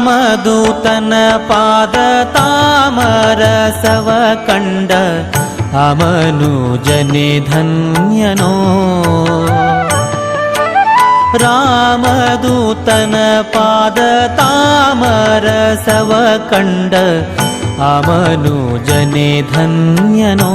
रामदूतन पादतामरसव कण्ड अमनुजने धन्यनो। रामदूतन पादतामरसव कण्ड अमनुजने धन्यनो